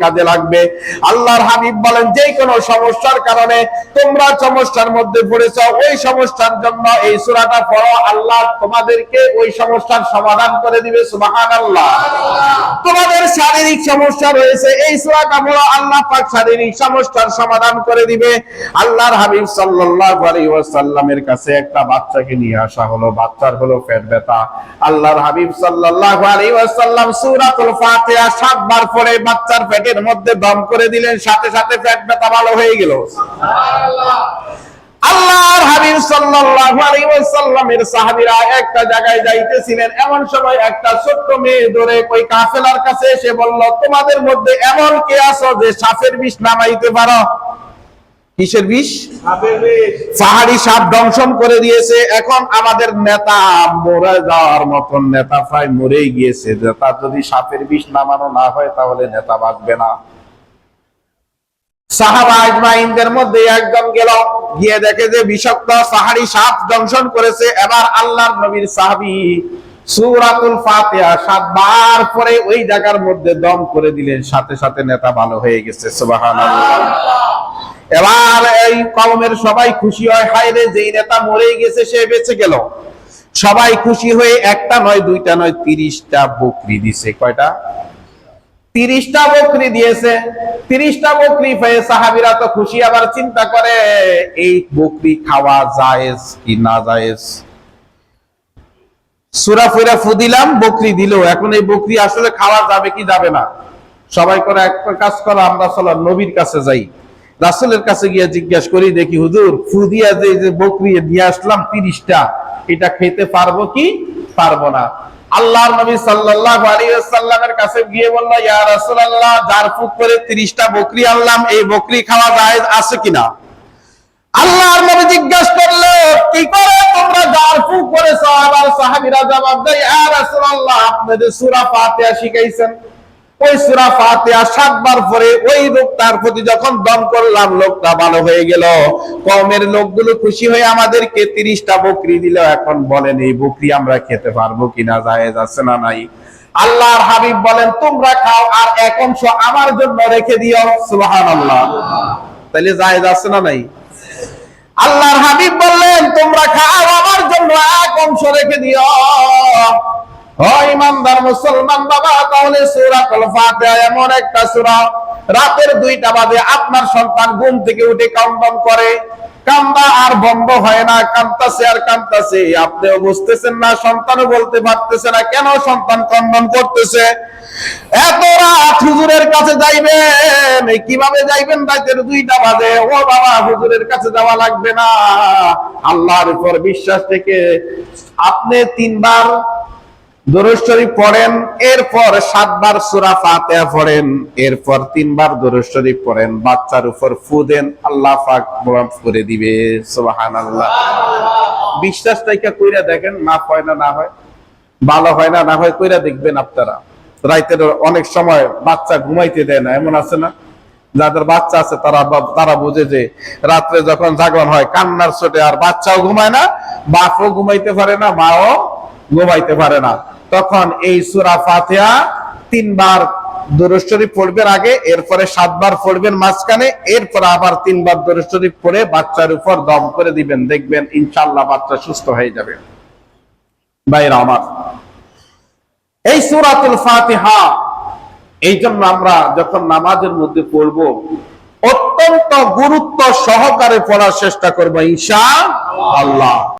কাজে লাগবে। আল্লাহর বলেন, যে কোনো সমস্যার কারণে তোমরা সমস্যার মধ্যে পড়েছো, ওই সমস্যার জন্য এই সূরাটা পড়ো। আল্লাহ তোমাদেরকে ওই সমস্যার সমাধান করে দিবে, সুবহানাল্লাহ। শারীরিক সমস্যা রয়েছে, এই সূরাটা পড়ো আল্লাহ পাক শারীরিক সমস্যার সমাধান করে দিবে। আল্লাহর হাবিব সাল্লাল্লাহু আলাইহি ওয়াসাল্লামের কাছে একটা বাচ্চাকে নিয়ে আসা হলো। বাচ্চার হলো পেট ব্যথা। আল্লাহর হাবিব সাল্লাল্লাহু আলাইহি ওয়াসাল্লাম সূরাতুল ফাতিহা সাতবার পড়ে বাচ্চার পেটের মধ্যে দম করে দিলেন, সাথে সাথে পেট ব্যথা ভালো হয়ে গেল। আল্লাহর হাবিব সাল্লাল্লাহু আলাইহি ওয়াসাল্লামের সাহাবীরা একটা জায়গায় যাইতেছিলেন। এমন সময় একটা ছোট্ট মেয়ে ধরে ওই কাফেলার কাছে এসে বলল তোমাদের মধ্যে এমন কে আছো যে সাপের বিষ নামাইতে পারো? কিসের বিষ? পাহাড়ি সাপ দংশন করে দিয়েছে। এখন আমাদের নেতা মরে যাওয়ার মতন নেতা প্রায় মরেই গিয়েছে। তার যদি সাপের বিষ নামানো না হয় তাহলে নেতা বাঁচবে না। সাহাবা আজমাইনদের মধ্যে একজন গেল। গিয়ে দেখে যে বিষাক্ত সাহারি সাপ দংশন করেছে। এবার আল্লাহর নবীর সাহাবী সূরাতুল ফাতিহা সাতবার পরে ওই জায়গার মধ্যে দম করে দিলেন। সাথে সাথে নেতা ভালো হয়ে গেছে, সুবহানাল্লাহ। এবার এই কওমের সবাই খুশি হয়, হায় রে, যেই নেতা মরে গেছে, সে বেঁচে গেল। সবাই খুশি হয়ে একটা নয়, দুইটা নয়, তিরিশটা বকরি দিছে। কয়টা? তিরিশটা বকরি দিয়েছে। তিরিশটা বকরি পেয়ে সাহাবিরা তো খুশি, আবার চিন্তা করে, এই বকরি খাওয়া জায়েজ কি না জায়েজ? সুরা ফুরা ফু দিলাম, বকরি দিল। এখন এই বকরি আসলে খাওয়া যাবে কি যাবে না? সবাই করে একটা কাজ করো, আমরা চলো নবীর কাছে যাই। রাসুলের কাছে গিয়ে জিজ্ঞাসা করি, দেখি হুজুর ফু দিয়া যে বকরি নিয়ে আসলাম তিরিশটা, এটা খেতে পারব কি পারব না? আল্লাহর নবী সাল্লাল্লাহু আলাইহি ওয়াসাল্লামের কাছে গিয়ে বলল, ইয়া রাসূলুল্লাহ জারফুক করে 30টা বকরি আনলাম, এই বকরি খাওয়া জায়েজ আছে কিনা? আল্লাহর নবী জিজ্ঞাসা করল, কি করে তোমরা জারফুক করেছ আবার সাহাবীরা জবাব দেয়? ইয়া রাসূলুল্লাহ, আপনি সূরা ফাতিহা শিখাইছেন ওই সূরা ফাতিহা সাতবার পরে ওই লোকটার প্রতি যখন দম করলাম, লোকটা ভালো হয়ে গেল। কওমের লোকগুলো খুশি হয়ে আমাদেরকে 30টা বকরি দিল। এখন বলেন, এই বকরি আমরা খেতে পারব কিনা? জায়েজ আছে না নাই? আল্লাহর হাবিব বলেন, তোমরা খাও আর এক অংশ আমার জন্য রেখে দিও। সুবহানাল্লাহ। তাহলে জায়েজ আছে না নাই? আল্লাহর হাবিব বললেন, তোমরা খাও, আমার জন্য এক অংশ রেখে দিও। ইমানদার মুসলমান বাবা, তাহলে ফাতিহা এমন একটা রাতের দুইটা বাজে আপনার সন্তান ঘুম থেকে উঠে কান্দন করে। কান্দা আর বন্ধ হয় না কান্তাছে আর কান্তাছে আপনিও বুঝতেছেন না বলতে পারতেছে না, কেন সন্তান কন্দন করতেছে? এত রাত হুজুরের কাছে যাইবেন, কীভাবে যাইবেন রাতের দুইটা বাজে? ও বাবা, হুজুরের কাছে যাওয়া লাগবে না। আল্লাহর উপর বিশ্বাস থেকে আপনি তিনবার দরুদ পড়েন, এরপর সাতবার সূরা ফাতিহা পড়েন, এরপর তিনবার দরুদ পড়েন, বাচ্চার উপর ফু দেন, আল্লাহ পাক মাফ করে দিবে, সুবহানাল্লাহ। বিশ্বাস থেকে কইরা দেখেন মাফ হয় না না হয়। ভালো হয় না না হয় কইরা দেখবেন আপনারা। রাইতের অনেক সময় বাচ্চা ঘুমাইতে দেয় না, এমন আছে না? যাদের বাচ্চা আছে, তারা তারা বুঝে যে রাত্রে যখন জাগরণ হয়, কান্নার ছোটে আর বাচ্চাও ঘুমায় না, বাপও ঘুমাইতে পারে না, মাও ঘুমাইতে পারে না। তখন এই সূরা ফাতিহা তিনবার দরুদ শরীফ পড়বেন আগে, এরপরে সাতবার পড়বেন মাঝখানে, এরপর আবার তিনবার পড়ে বাচ্চার উপর দম করে দিবেন, দেখবেন ইনশাআল্লাহ বাচ্চা সুস্থ হয়ে যাবে। আমার, এই সূরাতুল ফাতিহা, এই জন্য আমরা যখন নামাজের মধ্যে পড়ব, অত্যন্ত গুরুত্ব সহকারে পড়ার চেষ্টা করব ইনশা আল্লাহ